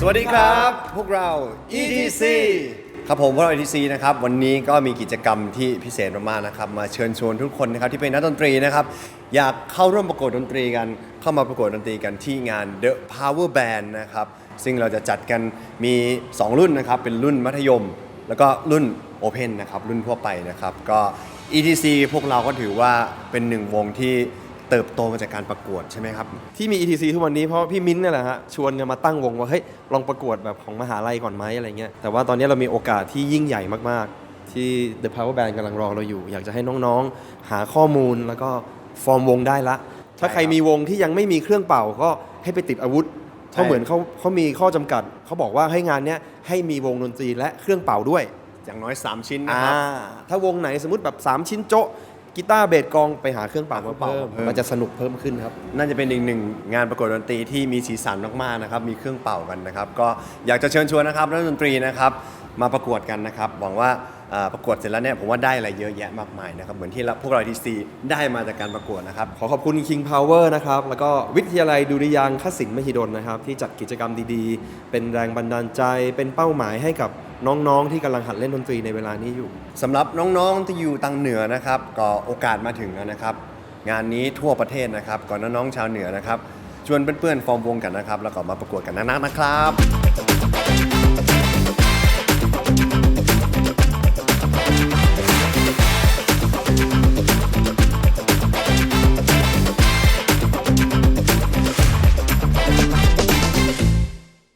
สวัสดีครับ พวกเรา ETC ครับผมพวกเรา ETC นะครับวันนี้ก็มีกิจกรรมที่พิเศษมากๆนะครับมาเชิญชวนทุกคนนะครับที่เป็นนักดนตรีนะครับอยากเข้าร่วมประกวดดนตรีกันเข้ามาประกวดดนตรีกันที่งาน The Power Band นะครับซึ่งเราจะจัดกันมี 2 รุ่นนะครับเป็นรุ่นมัธยม แล้วก็รุ่น Open นะครับรุ่นทั่วไปนะครับก็ ETC พวกเราก็ถือว่าเป็นหนึ่งวงที่ เติบโตมาจากการประกวดใช่ไหมครับ ที่มี ETC ทุกวันนี้เพราะพี่มิ้นท์เนี่ยแหละฮะชวนกันมาตั้งวงว่าเฮ้ยลองประกวดแบบของมหาลัยก่อนไหมอะไรเงี้ยแต่ว่าตอนนี้เรามีโอกาสที่ยิ่งใหญ่มากๆ ที่ The Power Band กำลังรอเราอยู่ อยากจะให้น้องๆ หาข้อมูลแล้วก็ฟอร์มวงได้ละ ถ้าใครมีวงที่ยังไม่มีเครื่องเป่าก็ให้ไปติดอาวุธเพราะเหมือนเขาเขามีข้อจำกัดเขาบอกว่าให้งานเนี้ยให้มีวงดนตรีและเครื่องเป่าด้วยอย่างน้อย 3 ชิ้นนะอ่าครับถ้าวงไหนสมมติแบบ 3 ชิ้นโจ๊ะ กีตาร์เบสกลองไปหาเครื่องเป่ามาเพิ่มเพิ่ม มันจะสนุกเพิ่มขึ้นครับ น่าจะเป็นอีกหนึ่งงานประกวดดนตรีที่มีสีสันมากๆนะครับ มีเครื่องเป่ากันนะครับ ก็อยากจะเชิญชวนนะครับนักดนตรีนะครับ มาประกวดกันนะครับหวังว่าประกวดเสร็จแล้วเนี่ยผมว่าได้อะไรเยอะแยะมากมายนะครับเหมือนที่เราพวกเราทีซีได้มาจากการประกวดนะครับขอขอบคุณ King Power นะครับแล้วก็วิทยาลัยดุริยางคศิลป์มหิดลนะครับที่จัดกิจกรรมดีๆ เป็นแรงบันดาลใจ เป็นเป้าหมายให้กับน้องๆ ที่กำลังหัดเล่นดนตรีในเวลานี้อยู่สำหรับน้องๆที่อยู่ตังเหนือนะครับก็โอกาสมาถึงแล้วนะครับ งานนี้ทั่วประเทศนะครับก่อนน้องๆชาวเหนือนะครับชวนเพื่อนๆฟอร์มวงกันนะครับแล้วก็มาประกวดกันนักๆนะครับ